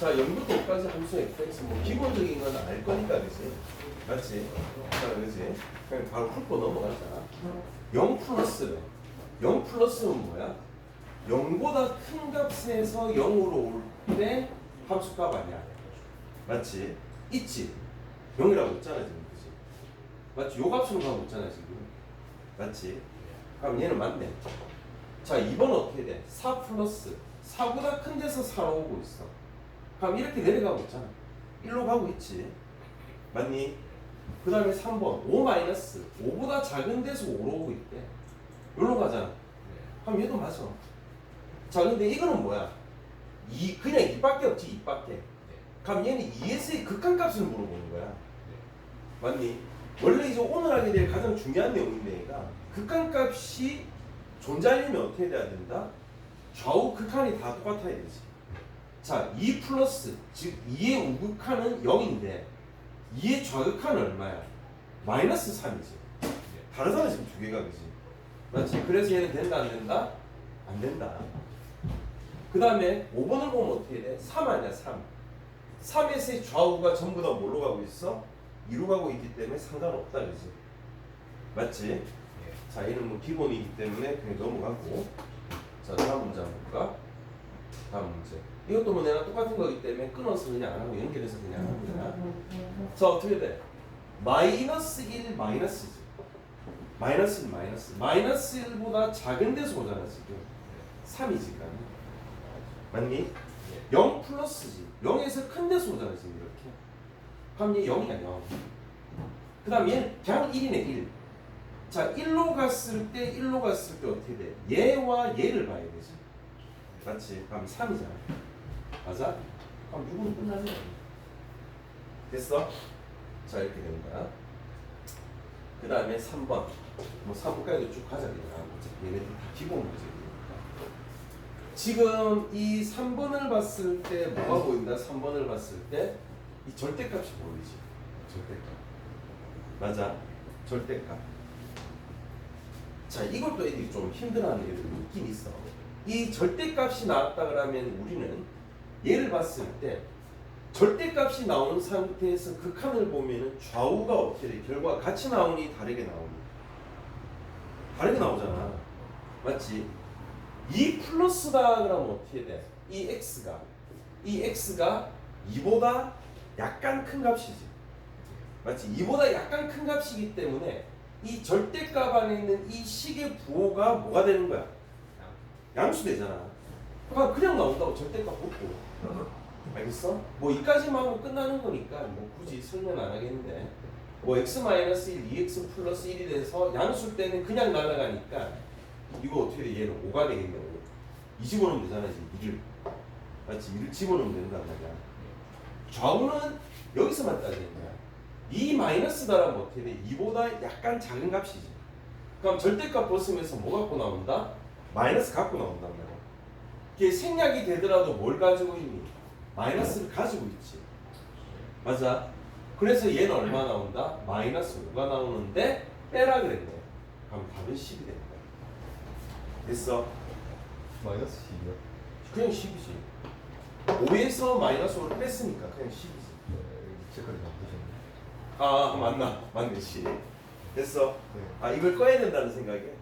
자 0부터 5까지 함수 fx 뭐 기본적인 건 알 거니까 그지? 맞지? 자 그지? 그냥 바로 풀고 넘어가자. 0 플러스래. 0 플러스는 뭐야? 0보다 큰 값에서 0으로 올 때 함수값 아니야. 맞지? 있지? 0이라고 있잖아 지금. 그지? 맞지? 요 값으로 가고 있잖아 지금. 맞지? 그럼 얘는 맞네. 자 2번 어떻게 돼? 4 플러스. 4보다 큰 데서 4로 오고 있어 그럼 이렇게 내려가고 있잖아 1로 가고 있지 맞니? 그 다음에 3번 5 마이너스 5보다 작은 데서 5로 오고 있대 여기로 가잖아 그럼 얘도 맞아 자 근데 이거는 뭐야? 이 그냥 2밖에 없지 2밖에 그럼 얘는 2에서의 극한값을 물어보는 거야 맞니? 원래 이제 오늘 하게 될 가장 중요한 내용인데 얘가 극한값이 존재하려면 어떻게 돼야 된다? 좌우 극한이 다 똑같아야 되지. 자, 2 플러스 즉 2의 우극한은 0인데 2의 좌극한은 얼마야? 마이너스 3이지. 다르잖아 지금 두 개가 그지? 맞지? 그래서 얘는 된다 안 된다? 안 된다. 그 다음에 5번을 보면 어떻게 돼? 3 아니야 3. 3에서의 좌우가 전부 다 뭘로 가고 있어? 2로 가고 있기 때문에 상관없다 그지? 맞지? 자 얘는 뭐 기본이기 때문에 그냥 넘어가고 자 다음 문제 한번 볼까? 다음 문제 이것도 뭐 내가 똑같은 거기 때문에 끊어서 그냥 안 하고 연결해서 그냥 하는 거야 자 어떻게 돼? 마이너스 1 마이너스지 마이너스 1 마이너스 마이너스 1보다 작은 데서 오잖아 지금 3이지 그러니까 맞니? 0 플러스지 0에서 큰 데서 오잖아 지금 이렇게 그럼 얘 0이야 0. 그 다음 얘는 그냥 1이네 1. 자 1로 갔을 때 1로 갔을 때 어떻게 돼? 얘와 얘를 봐야 되지. 맞지? 그럼 3이잖아. 맞아? 그럼 6은 끝나네. 됐어? 자 이렇게 되는 거야. 그 다음에 3번. 뭐 3번까지 쭉 가자 그냥. 얘네들 다 기본 문제니까. 지금 이 3번을 봤을 때 뭐가 보인다? 3번을 봤을 때 이 절대값이 보이지. 절대값. 맞아. 절대값. 자, 이것도 애들이 좀 힘들어하는 애들이 있긴 있어. 이 절대값이 나왔다 그러면 우리는 얘를 봤을 때 절대값이 나오는 상태에서 극한을 보면은 좌우가 어떻게 돼? 결과 같이 나오니 다르게 나오니? 다르게 나오잖아. 맞지? 이 플러스다 그러면 어떻게 돼? 이 x가 이 x가 2보다 약간 큰 값이지. 맞지? 2보다 약간 큰 값이기 때문에 이 절대값 안에 있는 이 식의 부호가 뭐가 되는 거야? 양수 되잖아. 그러니까 그냥 나온다고 절대값 붙고. 알겠어? 뭐 이까지만 하고 끝나는 거니까 뭐 굳이 설명 안 하겠는데 뭐 x-1, 2x 플러스 1이 돼서 양수일 때는 그냥 날아가니까 이거 어떻게 돼? 얘는 5가 되겠네. 이 집어넣으면 되잖아 지금 2를 맞지? 2를 집어넣으면 된단 말이야. 좌우는 여기서만 따지는 거야. 2 마이너스다라면 어떻게 돼? 2보다 약간 작은 값이지. 그럼 절대값 벗으면서 뭐 갖고 나온다? 마이너스 갖고 나온단 말이야. 이게 생략이 되더라도 뭘 가지고 있니? 마이너스를 가지고 있지. 맞아. 그래서 얘는 얼마 나온다? 마이너스 5가 나오는데 빼라 그랬네. 그럼 답은 10이 되는 거야. 됐어? 마이너스 10이요? 그냥 10이지. 5에서 마이너스 5를 뺐으니까 그냥 10이지. 체크를 바꾸셨네 아 맞나? 맞네 10. 됐어. 네. 아 이걸 꺼야 된다는 생각이야?